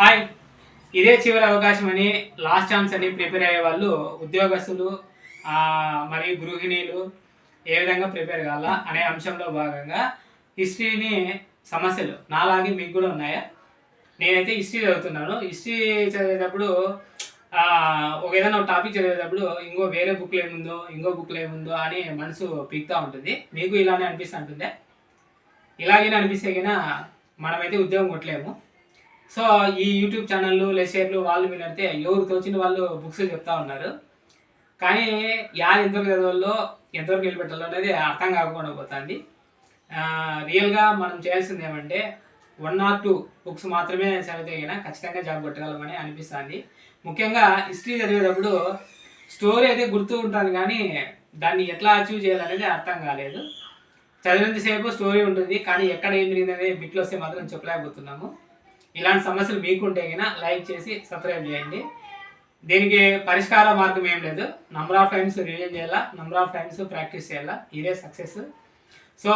Hi. ఇదే చివరి అవకాశం అని లాస్ట్ ఛాన్స్ అని ప్రిపేర్ అయ్యే వాళ్ళు ఉద్యోగస్తులు మరియు గృహిణీలు ఏ విధంగా ప్రిపేర్ కావాలా అనే అంశంలో భాగంగా హిస్టరీని సమస్యలు నాలాగే మీకు కూడా ఉన్నాయా? నేనైతే హిస్టరీ చదువుతున్నాను. హిస్టరీ చదివేటప్పుడు ఒక ఏదైనా ఒక టాపిక్ చదివేటప్పుడు ఇంకో వేరే బుక్లు ఏముందో ఇంకో బుక్లు ఏముందో అని మనసు పీక్తూ ఉంటుంది. మీకు ఇలానే అనిపిస్తుంటుందే ఇలాగే అనిపిస్తే కన్నా మనమైతే ఉద్యోగం కొట్టలేము. సో ఈ యూట్యూబ్ ఛానళ్ళు లెషర్లు వాళ్ళు వీళ్ళైతే ఎవరు తోచిన వాళ్ళు బుక్స్ చెప్తా ఉన్నారు. కానీ యాది ఎంతవరకు చదవాలో ఎంతవరకు నిలబెట్టాలో అనేది అర్థం కాకుండా పోతుంది. రియల్గా మనం చేయాల్సింది ఏమంటే వన్ ఆర్ టూ బుక్స్ మాత్రమే చదివితే ఖచ్చితంగా జాబ్ కొట్టగలమని అనిపిస్తుంది. ముఖ్యంగా హిస్టరీ చదివేటప్పుడు స్టోరీ అయితే గుర్తు ఉంటుంది కానీ దాన్ని ఎట్లా అచీవ్ చేయాలనేది అర్థం కాలేదు. చదివినంతసేపు స్టోరీ ఉంటుంది కానీ ఎక్కడ ఏం జరిగిందనే బిట్లు వస్తే మాత్రం చెప్పలేకపోతున్నాము. ఇలాంటి సమస్యలు మీకుంటే కన్నా లైక్ చేసి సబ్స్క్రైబ్ చేయండి. దీనికి పరిష్కార మార్గం ఏం లేదు. నంబర్ ఆఫ్ టైమ్స్ రివిజన్ చేయాలా? నంబర్ ఆఫ్ టైమ్స్ ప్రాక్టీస్ చేయాలా? ఇదే సక్సెస్ సో